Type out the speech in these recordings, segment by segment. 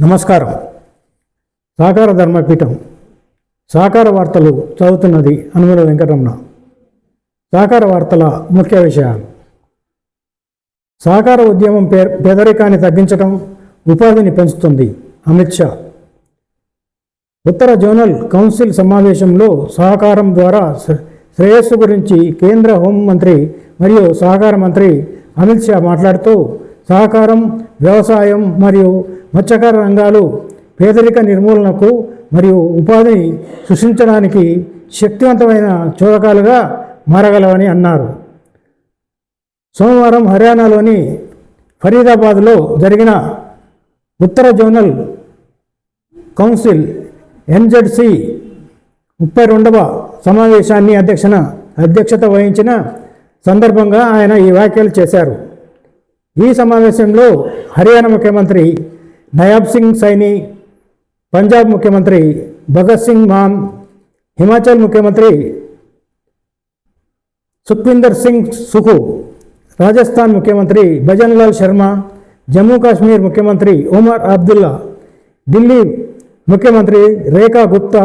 నమస్కారం. సాకార ధర్మపీఠం. సాకార వార్తలు చదువుతున్నది అనుమల వెంకటరమణ. సాకార వార్తల ముఖ్య విషయాలు. సహకార ఉద్యమం పే పేదరికాన్ని తగ్గించడం ఉపాధిని పెంచుతుంది అమిత్ షా. ఉత్తర జోనల్ కౌన్సిల్ సమావేశంలో సహకారం ద్వారా శ్రే- శ్రేయస్సు గురించి కేంద్ర హోంమంత్రి మరియు సహకార మంత్రి అమిత్ షా మాట్లాడుతూ సహకారం వ్యవసాయం మరియు మత్స్యకార రంగాలు పేదరిక నిర్మూలనకు మరియు ఉపాధిని సృష్టించడానికి శక్తివంతమైన చోదకాలుగా మారగలవని అన్నారు. సోమవారం హర్యానాలోని ఫరీదాబాద్లో జరిగిన ఉత్తర జోనల్ కౌన్సిల్ ఎన్జెడ్సి ముప్పై రెండవ సమావేశాన్ని అధ్యక్షన అధ్యక్షత వహించిన సందర్భంగా ఆయన ఈ వ్యాఖ్యలు చేశారు. ఈ సమావేశంలో హర్యానా ముఖ్యమంత్రి నయాబ్ సింగ్ సైని పంజాబ్ ముఖ్యమంత్రి భగత్ సింగ్ మాన్ హిమాచల్ ముఖ్యమంత్రి సుఖ్విందర్ సింగ్ సుఖు రాజస్థాన్ ముఖ్యమంత్రి భజన్లాల్ శర్మ జమ్మూ కాశ్మీర్ ముఖ్యమంత్రి ఒమర్ అబ్దుల్లా ఢిల్లీ ముఖ్యమంత్రి రేఖా గుప్తా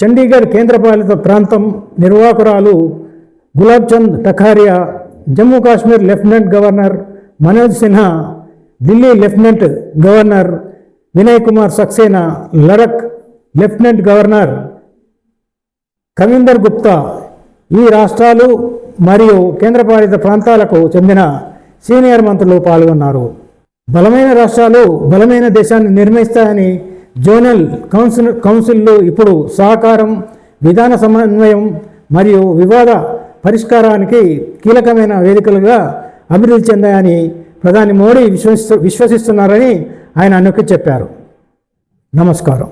చండీగఢ్ కేంద్రపాలిత ప్రాంతం నిర్వాహకురాలు Gulab Chand టఖారియా Jammu Kashmir lieutenant governor Manoj Sinha Delhi lieutenant governor Vinay Kumar Saxena Ladakh lieutenant governor Kavinder Gupta ఈ రాష్ట్రాలు మరియు కేంద్రపాలిత ప్రాంతాలకు చెందిన సీనియర్ మంత్రులు పాల్గొన్నారు. బలమైన రాష్ట్రాలు బలమైన దేశాన్ని నిర్మిస్తాయని జోనల్ కౌన్సిల్ కౌన్సిల్లు ఇప్పుడు సహకారం విధాన సమన్వయం మరియు వివాద పరిష్కారానికి కీలకమైన వేదికలుగా అభివృద్ధి చెందాయని ప్రధాని మోడీ విశ్వసిస్తు విశ్వసిస్తున్నారని ఆయన అన్నొక్కి చెప్పారు. నమస్కారం.